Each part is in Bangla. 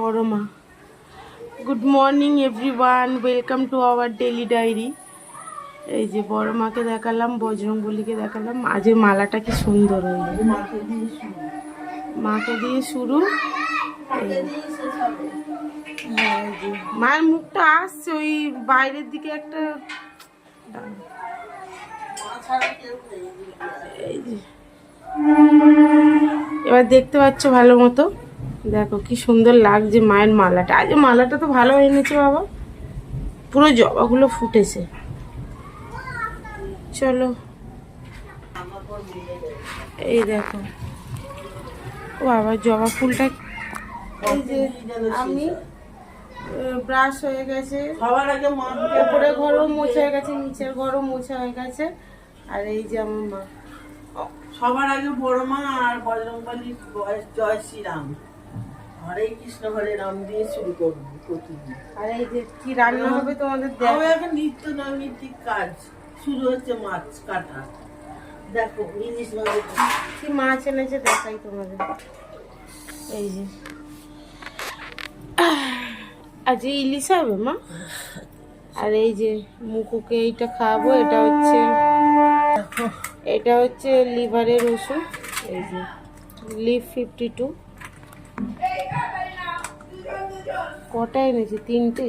বড় মা good morning everyone welcome to our daily diary এই যে বড় মাকে দেখালাম বজরং বলিকে দেখালাম আজের মালাটা কি সুন্দর হয়েছে মাকে দিয়ে শুরু। মায়ের মুখটা আসছে, ওই বাইরের দিকে একটা। এবার দেখতে পাচ্ছ ভালো মতো। দেখো কি সুন্দর লাগছে মায়ের মালাটা। আজ মালাটা তো ভালো এনেছে বাবা। পুরো জবাগুলো ফুটেছে। চলো। এই দেখো। ও বাবা জবা ফুলটা এই যে আমি ব্রাশ হয়ে গেছে। সবার আগে উপরে ঘরও মোছা হয়ে গেছে নিচের ঘরও মোছা হয়ে গেছে। আর এই যে আমার মা। সবার আগে বড় মা আর বজরংবলীর জয় শ্রীরাম। হরে কৃষ্ণ হরে রাম দিয়ে শুরু করব প্রতিদিন। আর এই যে কি রান্না হবে তোমাদের আমার এখন নিত্য নৈমিত্তিক কাজ। শুরু হচ্ছে মাছ কাটা। দেখো ইলিশ মাছ। কি মাছ এনেছে দেখাই তোমাদের। এই যে। আজ ইলিশ হবে মা? আর এই যে মুকুকে এইটা খাওয়াবো এটা হচ্ছে এটা হচ্ছে লিভারের ওষুধ। এই যে লিভ ফিফটি টু। কটা এনেছি? তিনটে?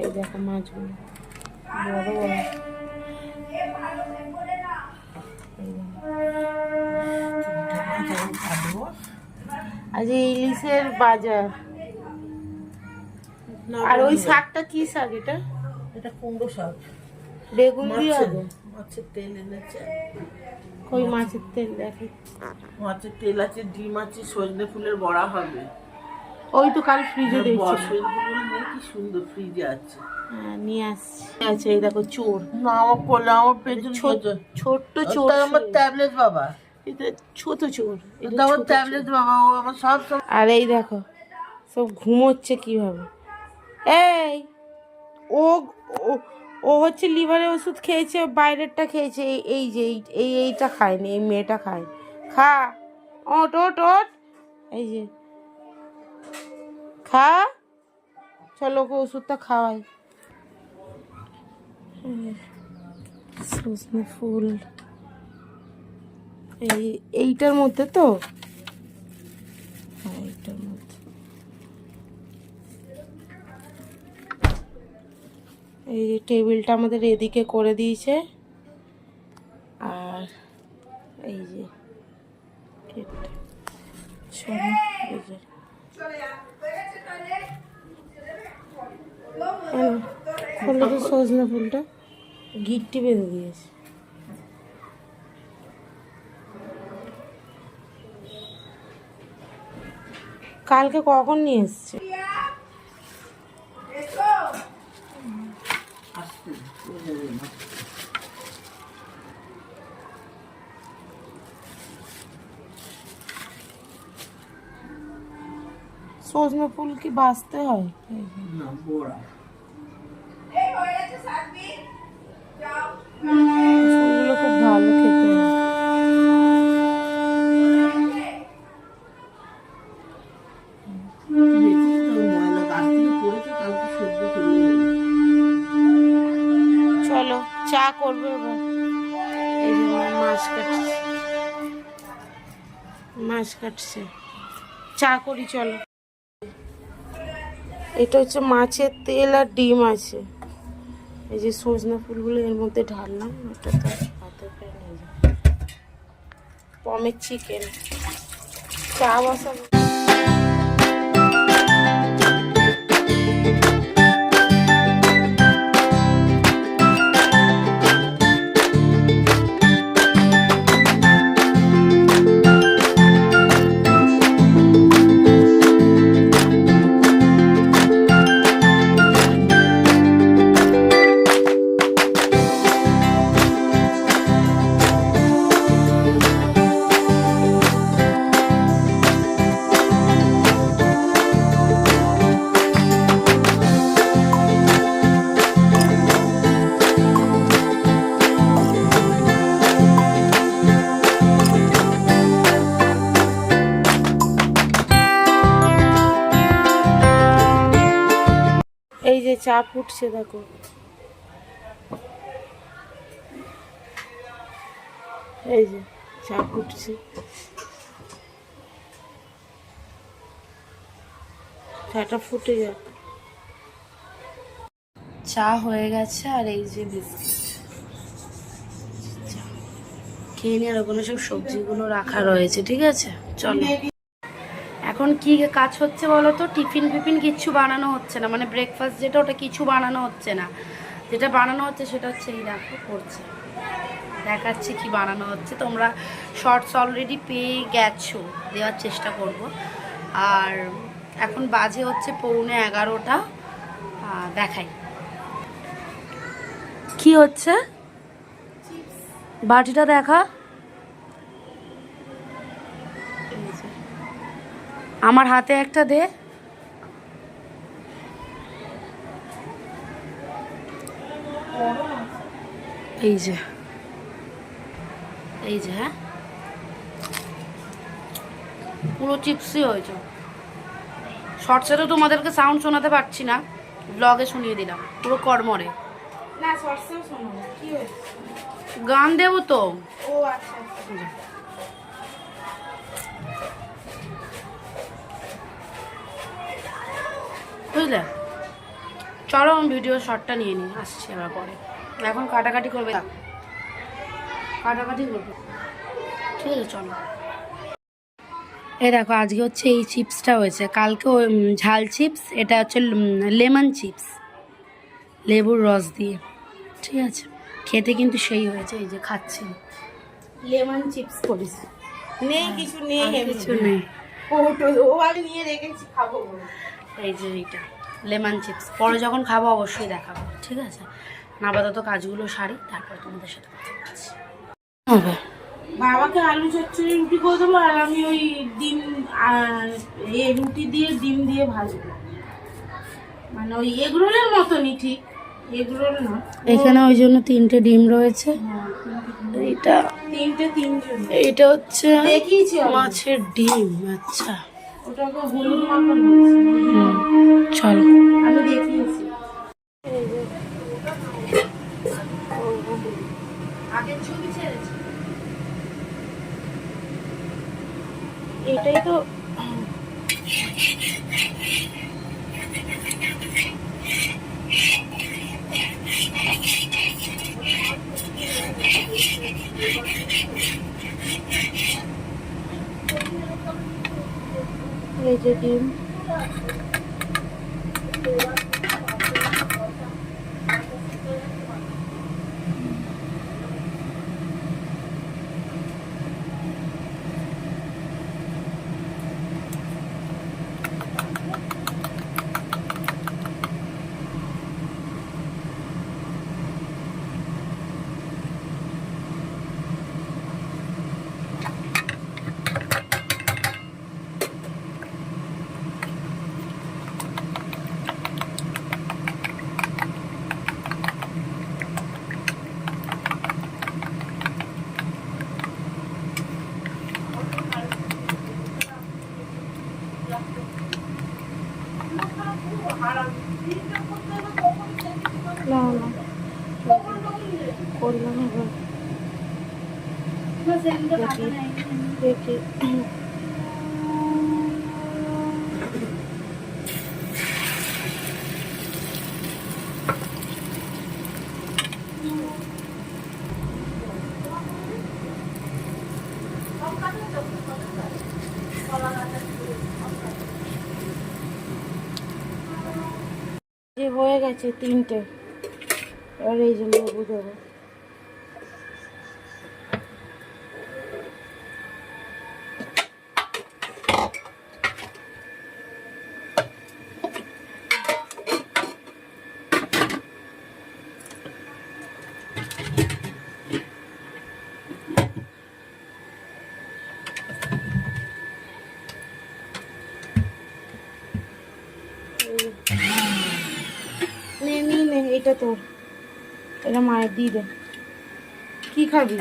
এই দেখো মাছগুলো। বড় বড়। আজ ইলিশের বাজার। আর ওই শাকটা কি শাক এটা? এটা কুমড়ো শাক। বেগুন দিয়ে মাছের হবে? মাছের তেল এনেছে। কই মাছের তেল দেখে। মাছের তেল আছে ডিম আছে সজনে ফুলের বড়া হবে। ওই তো কাল ফ্রিজে দেখছি। কি সুন্দর ফ্রিজে আছে। হ্যাঁ নিয়ে আসছি। আচ্ছা এই দেখো চোর। না আমার কোলে আমার পেছন ছোট ছোট্ট চোর আমার ট্যাবলেট বাবা। এটা ছোট চোর। এটা আমার ট্যাবলেট বাবা ও আমার সব সব আর এই দেখো সব ঘুমোচ্ছে কীভাবে? এই ও ও- ও হচ্ছে লিভারের ওষুধ খেয়েছে বাইরেরটা খেয়েছে। এই- যে এই- এই এইটা খায়নি এই মেয়েটা খায়। খা ওট ওট ওট এই যে খা। চলো ওকে ওষুধটা খাওয়াই। ফুল। এই, এইটার মধ্যে তো? হ্যাঁ এইটার মধ্যে। এই যে টেবিলটা আমাদের এদিকে করে দিয়েছে। আর এই যে হ্যাঁ, খুললে তো সজনে ফুলটা। গিট্টি বেঁধে দিয়েছে। কালকে কখন নিয়ে এসছে? সজনে ফুল কি বাঁচতে হয়। না চা করবে যে মাছ কাটছে। মাছ কাটছে। চা করি, চলো। এটা হচ্ছে মাছের তেল আর ডিম আছে। এই যে সজনা ফুলগুলো এর মধ্যে ঢাললাম। এটা তো পমের চিকেন চা বসাবো। চা ফুটছে দেখো। এই যে চা ফুটছে চাটা ফুটে যাক। চা হয়ে গেছে আর এই যে বিস্কিট। খেয়ে নিয়ে আর ওখানে সব সবজিগুলো রাখা রয়েছে, ঠিক আছে? চলো। এখন কি কাজ হচ্ছে বলো তো? টিফিন ফিফিন কিচ্ছু বানানো হচ্ছে না। মানে ব্রেকফাস্ট যেটা, ওটা কিছু বানানো হচ্ছে না। যেটা বানানো হচ্ছে সেটা হচ্ছে এই দেখো, করছে। দেখাচ্ছি কি বানানো হচ্ছে। তোমরা শর্টস অলরেডি পেয়ে গেছো। দেওয়ার চেষ্টা করব। আর এখন বাজে হচ্ছে পৌনে এগারোটা। দেখাই। কি হচ্ছে? বাটিটা দেখা এই যে। আমার হাতে একটা দে। এই যে। এই যে হ্যাঁ? পুরো চিপসই হয়েছে। শর্টসে তো তোমাদেরকে সাউন্ড শোনাতে পারছি না। ব্লগে শুনিয়ে দিলাম পুরো কর্মরে না সরষেও শোনো কি হয়েছে? গান দেবো তো। ও আচ্ছা বুঝলে? চলো আমি ভিডিও শর্টটা নিয়ে নিই আসছি আবার পরে। এখন কাটাকাটি করবে কাটাকাটি করবে? ঠিক আছে চলো। এ দেখো আজকে হচ্ছে এই চিপসটা হয়েছে। কালকে ওই, ঝাল চিপস এটা হচ্ছে লেমন চিপস লেবুর রস দিয়ে। ঠিক আছে? খেতে কিন্তু সেই হয়েছে এই যে খাচ্ছি। লেমন চিপস করিস। নেই কিছু নেই কিছু নেই। ও নিয়ে রেখেছি খাব। এই যে এইটা লেমন চিপস। পরে যখন খাব অবশ্যই দেখাবো ঠিক আছে? না আপাতত কাজগুলো সারি তারপর তোমাদের সাথে কথা বলছি। হবে। বাবাকে আলু চচ্চড়ি রুটি করে দেবো আর আমি ওই ডিম আর এ রুটি দিয়ে ডিম দিয়ে ভাজবো। মানে ওই এগরোলের মতনই ঠিক এগরোল না। এখানে ওই জন্য তিনটে ডিম রয়েছে। হ্যাঁ, এইটা তিনটে তিনজন। এইটা হচ্ছে। মাছের ডিম আচ্ছা। ওটাকে হলুদ মাখন চলো। আমি দেখিয়েছি। আগের ছবি ছেড়েছি। এটাই তো এই যে না না করলাম এবার দেখি যে হয়ে গেছে তিনটে। এবার এই জন্য লেবু দেবো নে নি নে এটা তোর। এটা মায়ের দিয়ে দে। কি খাবি?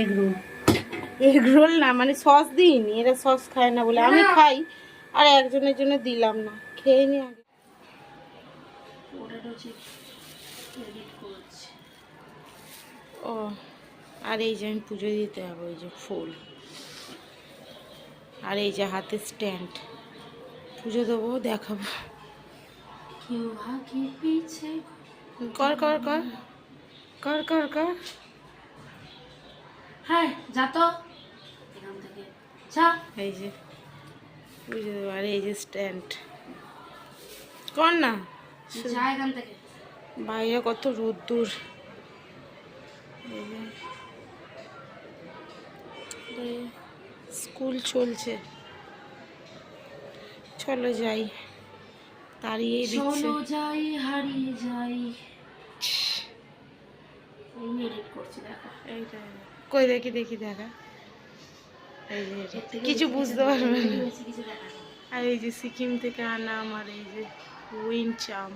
এগ রোল এগ রোল না মানে সস দিইনি এরা সস খায় না বলে। আমি খাই আর একজনের জন্য দিলাম না। খেয়ে নি আগে। ও আর এই যে আমি পুজো দিতে হবে ওই যে ফুল। আর এই যে হাতে স্ট্যান্ড পুজো দেবো দেখাবো। কর কর কর কর কর কর হ্যাঁ যা তো এখান থেকে। যা। এই যে পুজো দেবো এই যে স্ট্যান্ড কর না। যা এখান থেকে। বাইরে কত রোদ্দুর। স্কুল চলছে। চলো যাই। তাড়িয়ে দিচ্ছে। যাই হারিয়ে যাই। এডিট করছি দেখো। এইটা কই দেখি দেখি দেখা। এই যে কিছু বুঝতে পারবে। আর এই যে সিকিম থেকে আনা আমার এই যে উইন চাম।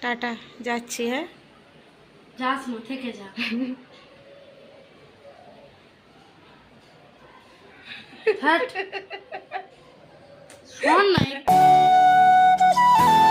টাটা যাচ্ছি হ্যাঁ? যাস থেকে যা। শোন না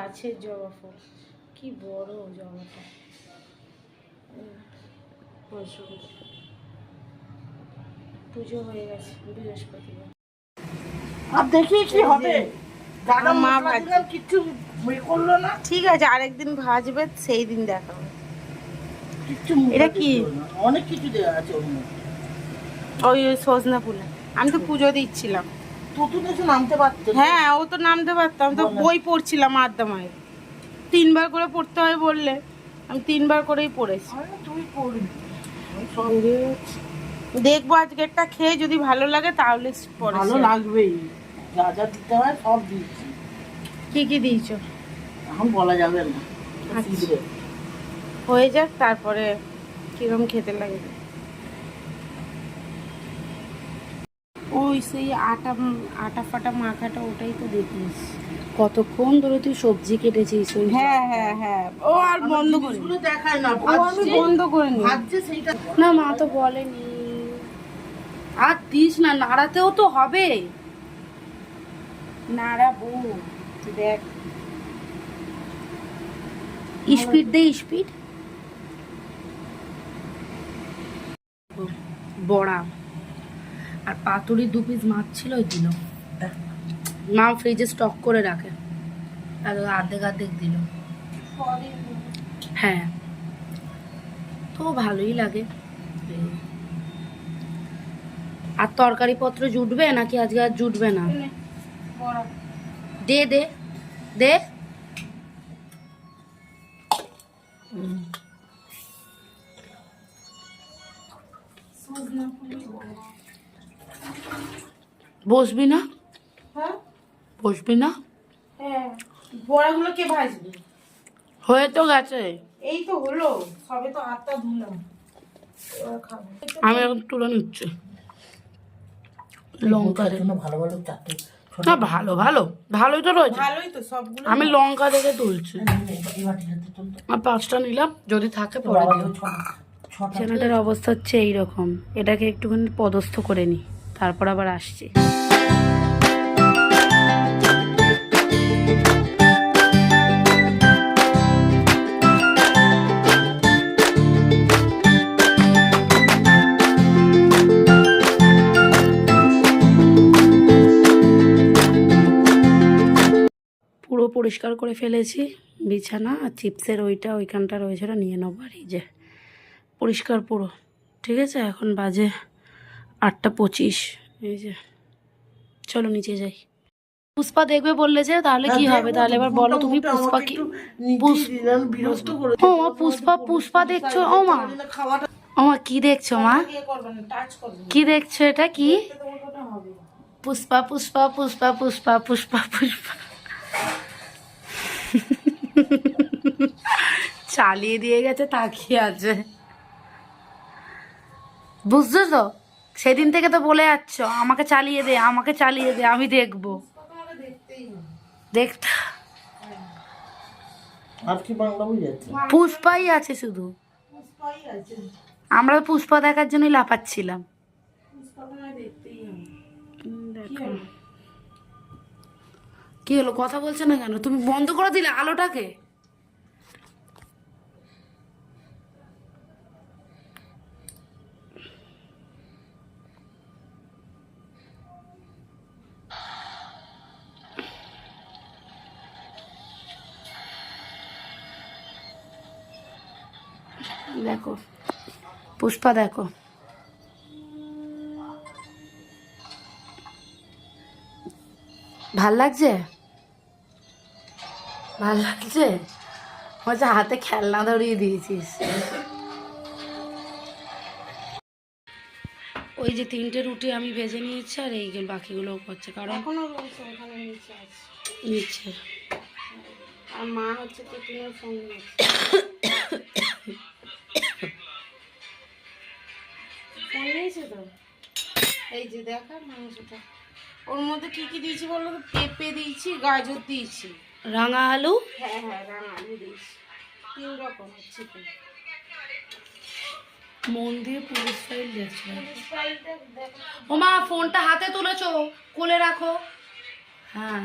গাছের জবা ফুল। কি বড় জবাটা পুজো হয়ে গেছে বৃহস্পতিবার। আর দেখি কি হবে? দাদা মা মা ভাজছে। ভাজলাম কিচ্ছু করল না? ঠিক আছে আরেকদিন ভাজবে সেই দিন দেখাবো। এটা কি? অনেক কিছু দেওয়া আছে ওই ওই সজনা ফুলে। আমি তো পুজো দিচ্ছিলাম। হ্যাঁ ও তো নামতে পারতাম তো বই পড়ছিলাম আদ্যা তিনবার করে পড়তে হয় বললে। আমি তিনবার করেই পড়েছি। দেখব আজকেরটা খেয়ে যদি ভালো লাগে তাহলে ভালো লাগবেই। যা যা দিতে হয় সব দিচ্ছি। কি কি দিয়েছ? এখন বলা যাবে না। আচ্ছা। হয়ে যাক তারপরে কিরম খেতে লাগে। ওই সেই আটা আটা ফাটা মাখাটা ওটাই তো দেখিস। কতক্ষণ ধরে তুই সবজি কেটেছিস হ্যাঁ হ্যাঁ হ্যাঁ। ও আর বন্ধ করে দেখায় না ও আমি বন্ধ করে নি না মা তো বলেনি। আর দিস না নাড়াতেও তো হবে। নাড়াবো দেখ। স্পিড দে স্পিড। বড়া। আর পাতুরি দু পিস মাছ ছিল ওই দিল। মা ফ্রিজে স্টক করে রাখে। আর আর্ধেক অর্ধেক দিল। হ্যাঁ। তো ভালোই লাগে। আর তরকারি পত্র জুটবে নাকি আজকে আর জুটবে না? দে দে। দে। বসবি না? বসবি না? হ্যাঁ। বড়াগুলো কে ভাজবে? হয়ে তো গেছে। এই তো হলো। সবে তো হাতটা ধুলাম। আমি এখন তুলে নিচ্ছি। লঙ্কা ভালো ভালো না ভালো ভালো ভালোই তো রয়েছে। ভালোই তো সবগুলো আমি লঙ্কা দেখে তুলছি। আর পাঁচটা নিলাম যদি থাকে পরে দিও। ছটা চেনাটার অবস্থা হচ্ছে এইরকম। এটাকে একটুখানি পদস্থ করে নি। তারপর আবার আসছি। পরিষ্কার করে ফেলেছি। বিছানা আর চিপসের ওইটা ওইখানটা রয়েছে ওটা নিয়ে নেব আর এই যে পরিষ্কার পুরো। ঠিক আছে? এখন বাজে আটটা পঁচিশ। এই যে চলো নিচে যাই। পুষ্পা দেখবে বললে যে তাহলে কি হবে? তাহলে এবার বলো তুমি পুষ্পা কি ও মা পুষ্পা পুষ্পা দেখছ? ও মা। ও মা কি দেখছ মা? কি দেখছ এটা? কি। পুষ্পা পুষ্পা পুষ্পা পুষ্পা পুষ্পা পুষ্পা। চালিয়ে দিয়ে গেছে তাকিয়ে আছে? বুঝছ তো? সেদিন থেকে তো বলে যাচ্ছ আমাকে চালিয়ে দে আমাকে চালিয়ে দে আমি দেখব। দেখতে বুঝাচ্ছে পুষ্পাই আছে শুধু। আমরা পুষ্পা দেখার জন্যই লাফাচ্ছিলাম। দেখো। কি হলো কথা বলছে না কেন? তুমি বন্ধ করে দিলে আলোটাকে? পুষ্পা দেখো। ভালো লাগছে? ভালো লাগছে? হচ্ছে হাতে খেলনা ধরিয়ে দিয়েছিস। ওই যে তিনটে রুটি আমি ভেজে নিয়েছি আর এই যে বাকিগুলো করছে কারণ নিচ্ছে আর মা হচ্ছে ফোন ফোন নিয়েছে তো? এই যে দেখা মাংসটা ওর মধ্যে কি কি দিয়েছি বলো তো? পেঁপে দিয়েছি গাজর দিয়েছি। রাঙা আলু? হ্যাঁ হ্যাঁ রাঙা আলু দিয়েছি। তিন মন দিয়ে পুলিশ ফাইল দেখছে ও মা ফোনটা হাতে তুলেছো কোলে রাখো। হ্যাঁ।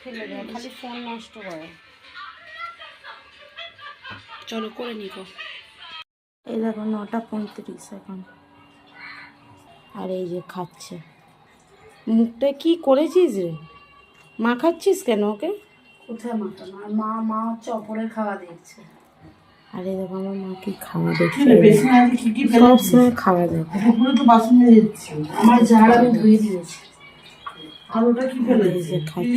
ফেলে দেয় খালি ফোন নষ্ট করে। চলো করে। নিকো এই দেখো নটা পঁয়ত্রিশ এখন। আর এই যে খাচ্ছে। মুখটা কি করেছিস রে? মা খাচ্ছিস কেন ওকে? কোথায় মাথা মা মা মা হচ্ছে অপরের খাওয়া দেখছে। আর এই দেখো আমার মা কি খাওয়া দেখছে। সব সময় খাওয়া দেখো। পুরো তো বাসন নিয়ে আমার ঝাড় আমি ধুয়ে দিয়েছি। আর ওটা কি ফেলেছে? কি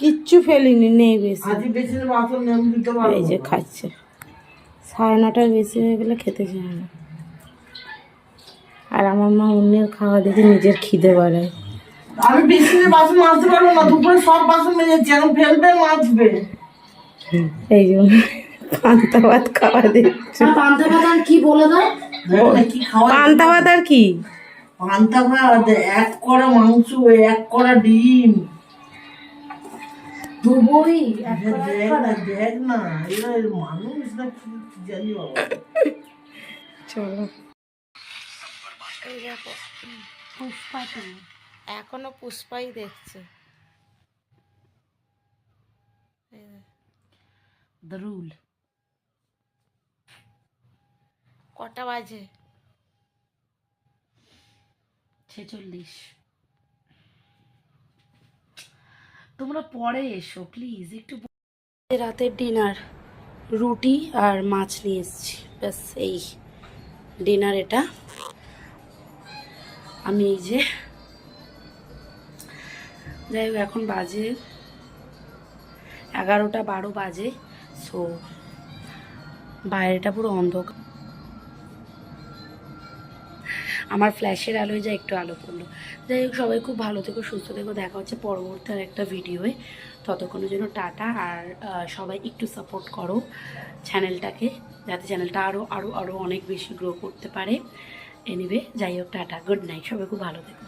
কিচ্ছু ফেলিনি নেই বেশি। এই যে খাচ্ছে। সাড়ে নটার বেশি হয়ে গেলে খেতে চায় না। আর আমার মা অন্যের খাওয়া দেখে নিজের খিদে বাড়ায় আমি বেশি বাসন মাজতে পারব না দুপুরে সব বাসন মেজে যাচ্ছি এখন ফেলবে মাজবে। এই জন্য পান্তা ভাত খাওয়া দিচ্ছে পান্তা ভাত আর কি বলে দাও? কি খাওয়া পান্তা ভাত আর কি? পান্তা ভাত এক কড়া মাংস এক কড়া ডিম। দুবই দেখ না দেখ না এরা মানুষ না কি জানি চলো। পুষ্পা এখনও পুষ্পাই দেখছে। দ্য রুল কটা বাজে? ছেচল্লিশ। তোমরা পরে এসো প্লিজ একটু রাতের ডিনার রুটি আর মাছ নিয়ে এসেছি। ব্যাস, এই ডিনার এটা। আমি এই যে যাই হোক, এখন বাজে এগারোটা বারো বাজে সো বাইরেটা পুরো অন্ধকার। আমার ফ্ল্যাশের আলোয় যা একটু আলো পড়ল। যাই হোক, সবাই খুব ভালো থেকো, সুস্থ থেকো। দেখা হচ্ছে পরবর্তী আর একটা ভিডিওয়ে। ততক্ষণের জন্য টাটা আর সবাই একটু সাপোর্ট করো চ্যানেলটাকে যাতে চ্যানেলটা আরও আরও আরও অনেক বেশি গ্রো করতে পারে। এনিবে যাই হোক, টাটা গুড নাইট সবাই খুব ভালো থেকো।